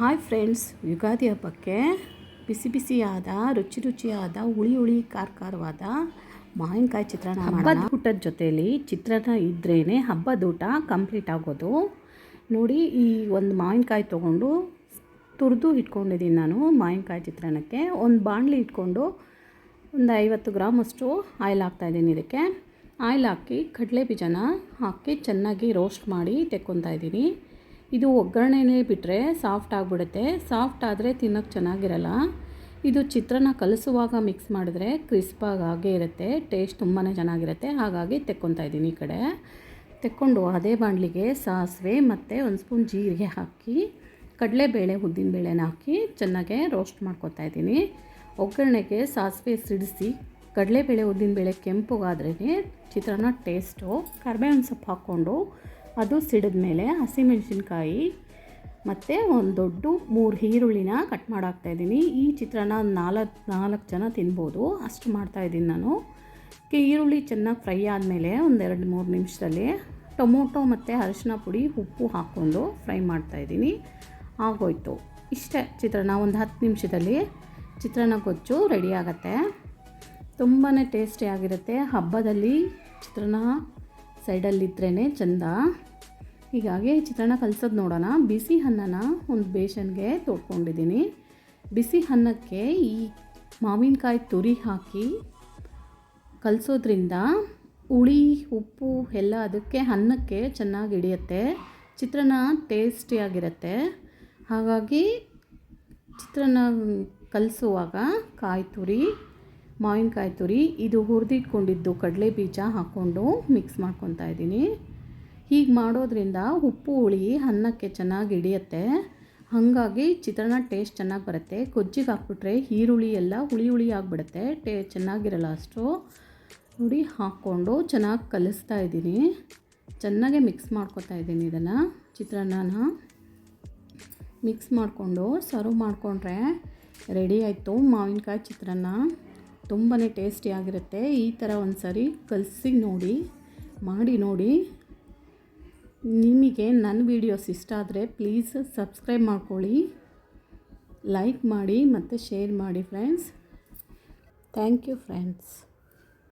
Hi friends Ugadi ಹಬ್ಬಕ್ಕೆ ಬಿಸಿ ಬಿಸಿಯಾದ, ರುಚಿ ರುಚಿಯಾದ, ಹುಳಿ ಹುಳಿ ಖಾರ ಖಾರವಾದ ಮಾವಿನಕಾಯಿ ಚಿತ್ರಾನ್ನ ಹಬ್ಬದ ಊಟದ ಜೊತೆಯಲ್ಲಿ ಚಿತ್ರಾನ್ನ ಇದ್ರೇ ಹಬ್ಬದ ಊಟ ಕಂಪ್ಲೀಟ್ ಆಗೋದು. ನೋಡಿ ಈ ಒಂದು ಮಾವಿನಕಾಯಿ ತೊಗೊಂಡು ತುರಿದು ಇಟ್ಕೊಂಡಿದ್ದೀನಿ ನಾನು ಮಾವಿನಕಾಯಿ ಚಿತ್ರಾನ್ನಕ್ಕೆ. ಒಂದು ಬಾಣಲಿ ಇಟ್ಕೊಂಡು ಒಂದು ಐವತ್ತು ಗ್ರಾಮಷ್ಟು ಆಯಿಲ್ ಹಾಕ್ತಾಯಿದ್ದೀನಿ ಇದಕ್ಕೆ. ಆಯಿಲ್ ಹಾಕಿ ಕಡಲೆ ಬೀಜನ ಹಾಕಿ ಚೆನ್ನಾಗಿ ರೋಸ್ಟ್ ಮಾಡಿ ತೆಕ್ಕೊತಾ ಇದ್ದೀನಿ. ಇದು ಒಗ್ಗರಣೆನೇ ಬಿಟ್ಟರೆ ಸಾಫ್ಟ್ ಆಗಿಬಿಡುತ್ತೆ. ಸಾಫ್ಟ್ ಆದರೆ ತಿನ್ನೋಕ್ಕೆ ಚೆನ್ನಾಗಿರಲ್ಲ. ಇದು ಚಿತ್ರಾನ್ನ ಕಲಿಸುವಾಗ ಮಿಕ್ಸ್ ಮಾಡಿದ್ರೆ ಕ್ರಿಸ್ಪಾಗಿ ಹಾಗೇ ಇರುತ್ತೆ. ಟೇಸ್ಟ್ ತುಂಬಾ ಚೆನ್ನಾಗಿರುತ್ತೆ. ಹಾಗಾಗಿ ತೆಕ್ಕೊತಾ ಇದ್ದೀನಿ ಈ ಕಡೆ. ತೆಕ್ಕೊಂಡು ಅದೇ ಬಾಣಲಿಗೆ ಸಾಸಿವೆ ಮತ್ತು ಒಂದು ಸ್ಪೂನ್ ಜೀರಿಗೆ ಹಾಕಿ, ಕಡಲೆಬೇಳೆ, ಉದ್ದಿನಬೇಳೆನ ಹಾಕಿ ಚೆನ್ನಾಗೆ ರೋಸ್ಟ್ ಮಾಡ್ಕೊತಾ ಇದ್ದೀನಿ. ಒಗ್ಗರಣೆಗೆ ಸಾಸಿವೆ ಸಿಡಿಸಿ, ಕಡಲೆಬೇಳೆ, ಉದ್ದಿನಬೇಳೆ ಕೆಂಪುಗಾದ್ರೇ ಚಿತ್ರಾನ್ನ ಟೇಸ್ಟು ಕರ್ಬೇವಿನ ಸೊಪ್ಪು ಹಾಕ್ಕೊಂಡು ಅದು ಸಿಡಿದ ಮೇಲೆ ಹಸಿಮೆಣಸಿನ್ಕಾಯಿ ಮತ್ತು ಒಂದು ದೊಡ್ಡ ಮೂರು ಈರುಳ್ಳಿನ ಕಟ್ ಮಾಡಾಕ್ತಾಯಿದ್ದೀನಿ ಈ ಚಿತ್ರಾನ್ನ ನಾಲ್ಕು ನಾಲ್ಕು ಜನ ತಿನ್ಬೋದು. ಅಷ್ಟು ಮಾಡ್ತಾಯಿದ್ದೀನಿ ನಾನು. ಈರುಳ್ಳಿ ಚೆನ್ನಾಗಿ ಫ್ರೈ ಆದಮೇಲೆ ಒಂದೆರಡು ಮೂರು ನಿಮಿಷದಲ್ಲಿ ಟೊಮೊಟೊ ಮತ್ತು ಅರಿಶಿನ ಪುಡಿ, ಉಪ್ಪು ಹಾಕ್ಕೊಂಡು ಫ್ರೈ ಮಾಡ್ತಾಯಿದ್ದೀನಿ ಆಗೋಯ್ತು. ಇಷ್ಟೇ ಚಿತ್ರಾನ್ನ, ಒಂದು ಹತ್ತು ನಿಮಿಷದಲ್ಲಿ ಚಿತ್ರಾನ್ನ ಗೊಜ್ಜು ರೆಡಿ ಆಗುತ್ತೆ. ತುಂಬಾ ಟೇಸ್ಟಿಯಾಗಿರುತ್ತೆ ಹಬ್ಬದಲ್ಲಿ ಚಿತ್ರಾನ್ನ ಸೈಡಲ್ಲಿದ್ರೇ ಚೆಂದ. ಹೀಗಾಗಿ ಚಿತ್ರಾನ್ನ ಕಲಿಸೋದು ನೋಡೋಣ. ಬಿಸಿ ಅನ್ನನ ಒಂದು ಬೇಸನ್ಗೆ ತೊಡ್ಕೊಂಡಿದ್ದೀನಿ ಬಿಸಿ ಅನ್ನಕ್ಕೆ ಈ ಮಾವಿನಕಾಯಿ ತುರಿ ಹಾಕಿ ಕಲಸೋದ್ರಿಂದ ಹುಳಿ, ಉಪ್ಪು ಎಲ್ಲ ಅದಕ್ಕೆ ಅನ್ನಕ್ಕೆ ಚೆನ್ನಾಗಿ ಹಿಡಿಯುತ್ತೆ. ಚಿತ್ರಾನ್ನ ಟೇಸ್ಟಿಯಾಗಿರುತ್ತೆ ಹಾಗಾಗಿ ಚಿತ್ರಾನ್ನ ಕಲಿಸುವಾಗ ಕಾಯಿ ತುರಿ, ಮಾವಿನಕಾಯಿ ತುರಿ, ಇದು ಹುರಿದಿಟ್ಕೊಂಡಿದ್ದು ಕಡಲೆ ಬೀಜ ಹಾಕ್ಕೊಂಡು ಮಿಕ್ಸ್ ಮಾಡ್ಕೊತಾ ಇದ್ದೀನಿ ಹೀಗೆ ಮಾಡೋದ್ರಿಂದ ಉಪ್ಪು, ಹುಳಿ, ಅನ್ನಕ್ಕೆ ಚೆನ್ನಾಗಿ ಹಿಡಿಯುತ್ತೆ. ಹಾಗಾಗಿ ಚಿತ್ರಾನ್ನ ಟೇಸ್ಟ್ ಚೆನ್ನಾಗಿ ಬರುತ್ತೆ. ಕೊಜ್ಜಿಗೆ ಹಾಕ್ಬಿಟ್ರೆ ಈರುಳ್ಳಿ ಎಲ್ಲ ಹುಳಿ ಹುಳಿ ಆಗಿಬಿಡುತ್ತೆ. ಟೇ, ಚೆನ್ನಾಗಿರಲ್ಲ ಅಷ್ಟು. ನೋಡಿ, ಹಾಕ್ಕೊಂಡು ಚೆನ್ನಾಗಿ ಕಲಿಸ್ತಾ ಇದ್ದೀನಿ. ಚೆನ್ನಾಗೆ ಮಿಕ್ಸ್ ಮಾಡ್ಕೊತಾ ಇದ್ದೀನಿ ಇದನ್ನು, ಚಿತ್ರಾನ್ನನ. ಮಿಕ್ಸ್ ಮಾಡಿಕೊಂಡು ಸರ್ವ್ ಮಾಡಿಕೊಂಡ್ರೆ ರೆಡಿ ಆಯಿತು ಮಾವಿನಕಾಯಿ ಚಿತ್ರಾನ್ನ. ತುಂಬಾ ಟೇಸ್ಟಿಯಾಗಿರುತ್ತೆ ಈ ಥರ ಒಂದು ಸರಿ ಕಲಸಿ ನೋಡಿ, ಮಾಡಿ ನೋಡಿ. ನಿಮಗೆ ನನ್ನ ವೀಡಿಯೋಸ್ ಇಷ್ಟ ಆದರೆ ಪ್ಲೀಸ್ ಸಬ್ಸ್ಕ್ರೈಬ್ ಮಾಡ್ಕೊಳ್ಳಿ ಲೈಕ್ ಮಾಡಿ ಮತ್ತು ಶೇರ್ ಮಾಡಿ ಫ್ರೆಂಡ್ಸ್ ಥ್ಯಾಂಕ್ ಯು ಫ್ರೆಂಡ್ಸ್